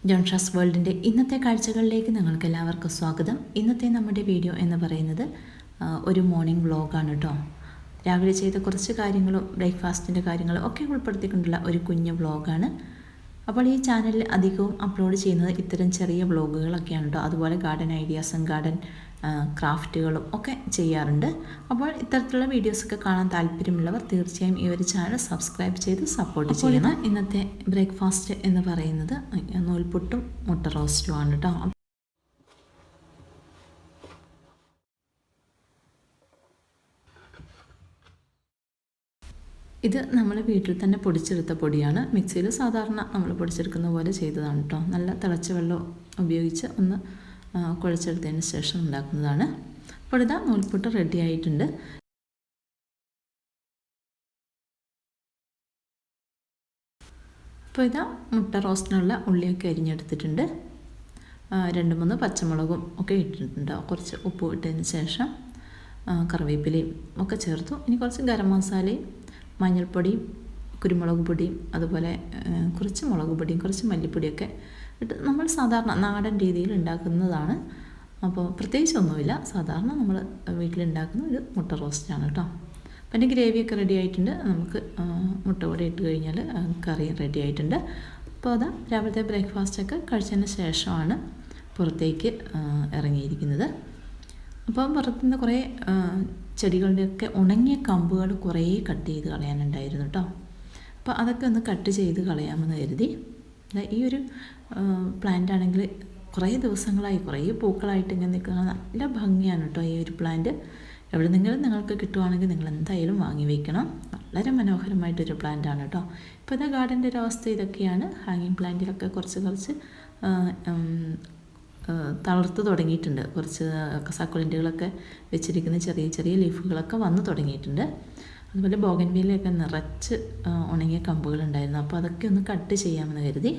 ജോൺഷാസ് വേൾഡിന്റെ ഇന്നത്തെ കാഴ്ചകളിലേക്ക് നിങ്ങൾക്ക് എല്ലാവർക്കും സ്വാഗതം. ഇന്നത്തെ നമ്മുടെ വീഡിയോ എന്ന് പറയുന്നത് ഒരു മോർണിംഗ് വ്ളോഗാണ് കേട്ടോ രാവിലെ ചെയ്ത കുറച്ച് കാര്യങ്ങളും ബ്രേക്ക്ഫാസ്റ്റിന്റെ കാര്യങ്ങളും ഒക്കെ ഉൾപ്പെടുത്തിക്കൊണ്ടുള്ള ഒരു കുഞ്ഞു വ്ളോഗാണ് അപ്പോൾ ഈ ചാനലിൽ അധികവും അപ്ലോഡ് ചെയ്യുന്നത് ഇത്തരം ചെറിയ വ്ളോഗുകളൊക്കെയാണ് കേട്ടോ അതുപോലെ ഗാർഡൻ ഐഡിയാസും ഗാർഡൻ ക്രാഫ്റ്റുകളും ഒക്കെ ചെയ്യാറുണ്ട്. അപ്പോൾ ഇത്തരത്തിലുള്ള വീഡിയോസൊക്കെ കാണാൻ താല്പര്യമുള്ളവർ തീർച്ചയായും ഈ ഒരു ചാനൽ സബ്സ്ക്രൈബ് ചെയ്ത് സപ്പോർട്ട് ചെയ്യണം. ഇന്നത്തെ ബ്രേക്ക്ഫാസ്റ്റ് എന്ന് പറയുന്നത് നൂൽപുട്ടും മുട്ട റോസ്റ്റും ആണ് കേട്ടോ ഇത് നമ്മൾ വീട്ടിൽ തന്നെ പൊടിച്ചെടുത്ത പൊടിയാണ്. മിക്സിയിൽ സാധാരണ നമ്മൾ പൊടിച്ചെടുക്കുന്ന പോലെ ചെയ്തതാണ് കേട്ടോ നല്ല തിളച്ച വെള്ളം ഉപയോഗിച്ച് ഒന്ന് കുഴച്ചെടുത്തതിന് ശേഷം ഉണ്ടാക്കുന്നതാണ്. അപ്പോൾ ഇതാ നൂൽപുട്ട് റെഡി ആയിട്ടുണ്ട്. അപ്പോൾ ഇതാ മുട്ട റോസ്റ്റിനുള്ള ഉള്ളിയൊക്കെ അരിഞ്ഞെടുത്തിട്ടുണ്ട്. രണ്ട് മൂന്ന് പച്ചമുളകും ഒക്കെ ഇട്ടിട്ടുണ്ട്. കുറച്ച് ഉപ്പ് ഇട്ടതിന് ശേഷം കറിവേപ്പിലയും ഒക്കെ ചേർത്തു. ഇനി കുറച്ച് ഗരം മസാലയും മഞ്ഞൾപ്പൊടിയും കുരുമുളക് പൊടിയും അതുപോലെ കുറച്ച് മുളക് പൊടിയും കുറച്ച് മല്ലിപ്പൊടിയൊക്കെ നമ്മൾ സാധാരണ നാടൻ രീതിയിൽ ഉണ്ടാക്കുന്നതാണ്. അപ്പോൾ പ്രത്യേകിച്ചൊന്നുമില്ല സാധാരണ നമ്മൾ വീട്ടിലുണ്ടാക്കുന്ന ഒരു മുട്ട റോസ്റ്റാണ് കേട്ടോ. അപ്പം എന്റെ ഗ്രേവിയൊക്കെ റെഡി ആയിട്ടുണ്ട്. നമുക്ക് മുട്ട കൂടെ ഇട്ട് കഴിഞ്ഞാൽ കറി റെഡി ആയിട്ടുണ്ട്. അപ്പോൾ അതാ രാവിലത്തെ ബ്രേക്ക്ഫാസ്റ്റൊക്കെ കഴിച്ചതിന് ശേഷമാണ് പുറത്തേക്ക് ഇറങ്ങിയിരിക്കുന്നത്. അപ്പം പുറത്തുനിന്ന് കുറേ ചെടികളുടെയൊക്കെ ഉണങ്ങിയ കമ്പുകൾ കുറേ കട്ട് ചെയ്ത് കളയാനുണ്ടായിരുന്നു കേട്ടോ. അപ്പോൾ അതൊക്കെ ഒന്ന് കട്ട് ചെയ്ത് കളയാമെന്ന് കരുതി. ഈ ഒരു പ്ലാന്റ് ആണെങ്കിൽ കുറേ ദിവസങ്ങളായി കുറേ പൂക്കളായിട്ട് ഇങ്ങനെ നിൽക്കുന്ന നല്ല ഭംഗിയാണ് കേട്ടോ ഈ ഒരു പ്ലാന്റ് എവിടെ നിന്നെങ്കിലും നിങ്ങൾക്ക് കിട്ടുവാണെങ്കിൽ നിങ്ങൾ എന്തായാലും വാങ്ങി വയ്ക്കണം വളരെ മനോഹരമായിട്ടൊരു പ്ലാന്റ് ആണ് കേട്ടോ. ഇപ്പോൾ ഇതാ ഗാർഡന്റെ ഒരു അവസ്ഥ ഇതൊക്കെയാണ്. ഹാങ്ങിങ് പ്ലാന്റിലൊക്കെ കുറച്ച് കുറച്ച് തളർത്ത് തുടങ്ങിയിട്ടുണ്ട്. കുറച്ച് സക്കുലന്റുകളൊക്കെ വെച്ചിരിക്കുന്ന ചെറിയ ചെറിയ ലീഫുകളൊക്കെ വന്നു തുടങ്ങിയിട്ടുണ്ട്. അതുപോലെ ബോഗൻവില്ലയൊക്കെ നിറച്ച് ഉണങ്ങിയ കമ്പുകളുണ്ടായിരുന്നു. അപ്പോൾ അതൊക്കെ ഒന്ന് കട്ട് ചെയ്യാമെന്ന് കരുതി.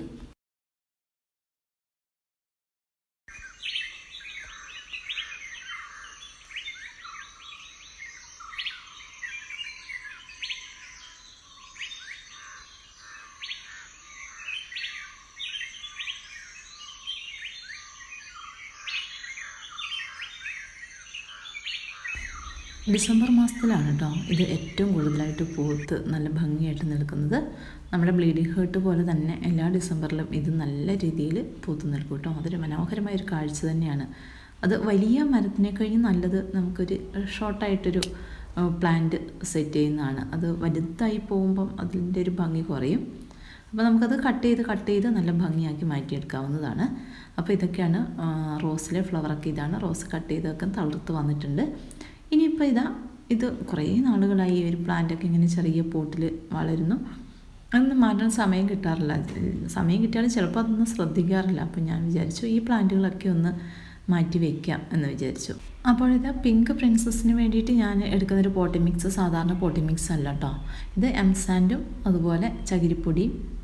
ഡിസംബർ മാസത്തിലാണ് കേട്ടോ ഇത് ഏറ്റവും കൂടുതലായിട്ട് പൂത്ത് നല്ല ഭംഗിയായിട്ട് നിൽക്കുന്നത്. നമ്മുടെ ബ്ലീഡിംഗ് ഹേർട്ട് പോലെ തന്നെ എല്ലാ ഡിസംബറിലും ഇത് നല്ല രീതിയിൽ പൂത്ത് നിൽക്കും കേട്ടോ അതൊരു മനോഹരമായ ഒരു കാഴ്ച തന്നെയാണ്. അത് വലിയ മരത്തിനെ കഴിഞ്ഞ് നല്ലത് നമുക്കൊരു ഷോർട്ടായിട്ടൊരു പ്ലാന്റ് സെറ്റ് ചെയ്യുന്നതാണ്. അത് വലുതായി പോകുമ്പം അതിന്റെ ഒരു ഭംഗി കുറയും. അപ്പോൾ നമുക്കത് കട്ട് ചെയ്ത് കട്ട് ചെയ്ത് നല്ല ഭംഗിയാക്കി മാറ്റിയെടുക്കാവുന്നതാണ്. അപ്പോൾ ഇതൊക്കെയാണ് റോസിലെ ഫ്ലവറൊക്കെ ഇതാണ്. റോസ് കട്ട് ചെയ്തൊക്കെ തളിർത്ത് വന്നിട്ടുണ്ട്. ഇനിയിപ്പോൾ ഇതാ ഇത് കുറേ നാളുകളായി ഈ ഒരു പ്ലാന്റൊക്കെ ഇങ്ങനെ ചെറിയ പോട്ടിൽ വളരുന്നു. അതൊന്നും മാറ്റാൻ സമയം കിട്ടാറില്ല. സമയം കിട്ടിയാലും ചിലപ്പോൾ അതൊന്നും ശ്രദ്ധിക്കാറില്ല. അപ്പോൾ ഞാൻ വിചാരിച്ചു ഈ പ്ലാന്റുകളൊക്കെ ഒന്ന് മാറ്റി വയ്ക്കാം എന്ന് വിചാരിച്ചു. അപ്പോൾ ഇത് പിങ്ക് പ്രിൻസസിന് വേണ്ടിയിട്ട് ഞാൻ എടുക്കുന്ന ഒരു പോട്ടി മിക്സ് സാധാരണ പോട്ടി മിക്സ് അല്ല കേട്ടോ ഇത് എംസാൻഡും അതുപോലെ ചകിരിപ്പൊടിയും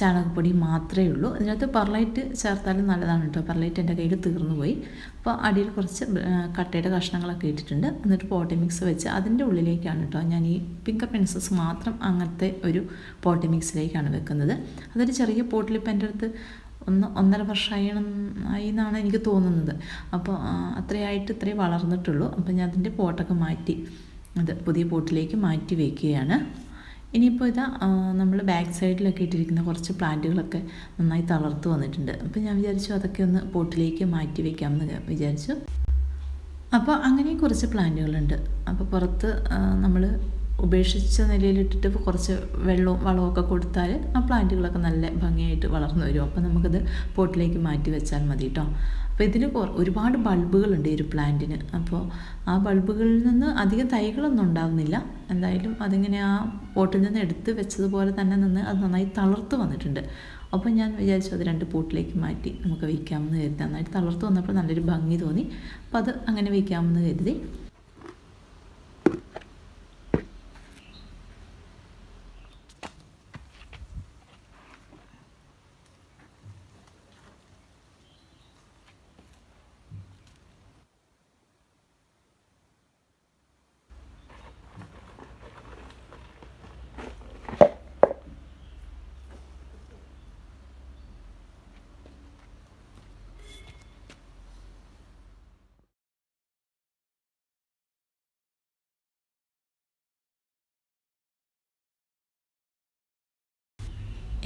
ചാണകപ്പൊടി മാത്രമേ ഉള്ളൂ. അതിനകത്ത് പെർലൈറ്റ് ചേർത്താലും നല്ലതാണ് കേട്ടോ. പെർലൈറ്റ് എന്റെ കയ്യിൽ തീർന്നു പോയി. അപ്പോൾ അടിയിൽ കുറച്ച് കട്ടയുടെ കഷ്ണങ്ങളൊക്കെ ഇട്ടിട്ടുണ്ട്. എന്നിട്ട് പോട്ടി മിക്സ് വെച്ച് അതിന്റെ ഉള്ളിലേക്കാണ് കേട്ടോ ഞാൻ ഈ പിങ്ക് പെൻസസ് മാത്രം അങ്ങനത്തെ ഒരു പോട്ടി മിക്സിലേക്കാണ് വെക്കുന്നത്. അതൊരു ചെറിയ പോട്ടിൽ ഇപ്പം എന്റെ അടുത്ത് ഒന്ന് ഒന്നര വർഷമായണം ആയി എന്നാണ് എനിക്ക് തോന്നുന്നത്. അപ്പോൾ അത്രയായിട്ട് ഇത്രയും വളർന്നിട്ടുള്ളൂ. അപ്പോൾ ഞാൻ അതിന്റെ പോട്ടൊക്കെ മാറ്റി അത് പുതിയ പോട്ടിലേക്ക് മാറ്റി വയ്ക്കുകയാണ് ഇനിയിപ്പോൾ ഇതാ നമ്മൾ ബാക്ക് സൈഡിലൊക്കെ ഇട്ടിരിക്കുന്ന കുറച്ച് പ്ലാന്റുകളൊക്കെ നന്നായി തളർത്ത് വന്നിട്ടുണ്ട്. അപ്പോൾ ഞാൻ വിചാരിച്ചു അതൊക്കെ ഒന്ന് പോട്ടിലേക്ക് മാറ്റി വയ്ക്കാമെന്ന് വിചാരിച്ചു. അപ്പോൾ അങ്ങനെ കുറച്ച് പ്ലാന്റുകളുണ്ട്. അപ്പോൾ പുറത്ത് നമ്മൾ ഉപേക്ഷിച്ച നിലയിലിട്ടിട്ട് കുറച്ച് വെള്ളവും വളമൊക്കെ കൊടുത്താൽ ആ പ്ലാന്റുകളൊക്കെ നല്ല ഭംഗിയായിട്ട് വളർന്നു വരും. അപ്പോൾ നമുക്കത് പോട്ടിലേക്ക് മാറ്റി വെച്ചാൽ മതി കേട്ടോ അപ്പോൾ ഇതിൽ ഒരുപാട് ബൾബുകളുണ്ട് ഈ ഒരു പ്ലാന്റിന്. അപ്പോൾ ആ ബൾബുകളിൽ നിന്ന് അധികം തൈകളൊന്നും ഉണ്ടാകുന്നില്ല എന്തായാലും അതിങ്ങനെ ആ പോട്ടിൽ നിന്ന് എടുത്ത് വെച്ചതുപോലെ തന്നെ നിന്ന് അത് നന്നായി തളർത്ത് വന്നിട്ടുണ്ട്. അപ്പോൾ ഞാൻ വിചാരിച്ചു അത് രണ്ട് പോട്ടിലേക്ക് മാറ്റി നമുക്ക് വയ്ക്കാമെന്ന് കരുതി. നന്നായിട്ട് തളർത്ത് വന്നപ്പോൾ നല്ലൊരു ഭംഗി തോന്നി. അപ്പോൾ അത് അങ്ങനെ വയ്ക്കാമെന്ന് കരുതി.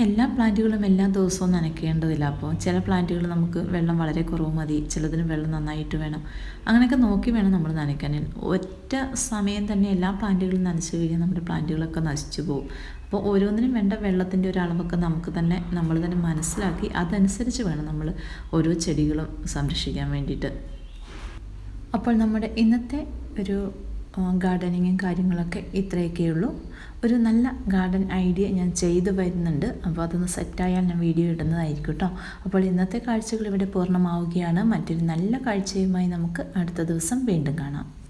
എല്ലാ പ്ലാന്റുകളും എല്ലാ ദിവസവും നനയ്ക്കേണ്ടതില്ല. അപ്പോൾ ചില പ്ലാന്റുകൾ നമുക്ക് വെള്ളം വളരെ കുറവ് മതി. ചിലതിന് വെള്ളം നന്നായിട്ട് വേണം. അങ്ങനെയൊക്കെ നോക്കി വേണം നമ്മൾ നനയ്ക്കാൻ. ഒറ്റ സമയം തന്നെ എല്ലാ പ്ലാന്റുകളും നനച്ചു കഴിഞ്ഞാൽ നമ്മുടെ പ്ലാന്റുകളൊക്കെ നശിച്ചു പോകും. അപ്പോൾ ഓരോന്നിനും വേണ്ട വെള്ളത്തിന്റെ ഒരു അളവൊക്കെ നമുക്ക് തന്നെ നമ്മൾ തന്നെ മനസ്സിലാക്കി അതനുസരിച്ച് വേണം നമ്മൾ ഓരോ ചെടികളും സംരക്ഷിക്കാൻ വേണ്ടിയിട്ട്. അപ്പോൾ നമ്മുടെ ഇന്നത്തെ ഒരു ഗാർഡനിങ്ങും കാര്യങ്ങളൊക്കെ ഇത്രയൊക്കെയുള്ളൂ ഒരു നല്ല ഗാർഡൻ ഐഡിയ ഞാൻ ചെയ്തു വരുന്നുണ്ട്. അപ്പോൾ അതൊന്ന് സെറ്റായാൽ ഞാൻ വീഡിയോ ഇടുന്നതായിരിക്കും കേട്ടോ അപ്പോൾ ഇന്നത്തെ കാഴ്ചകൾ ഇവിടെ പൂർണമാവുകയാണ്. മറ്റൊരു നല്ല കാഴ്ചയുമായി നമുക്ക് അടുത്ത ദിവസം വീണ്ടും കാണാം.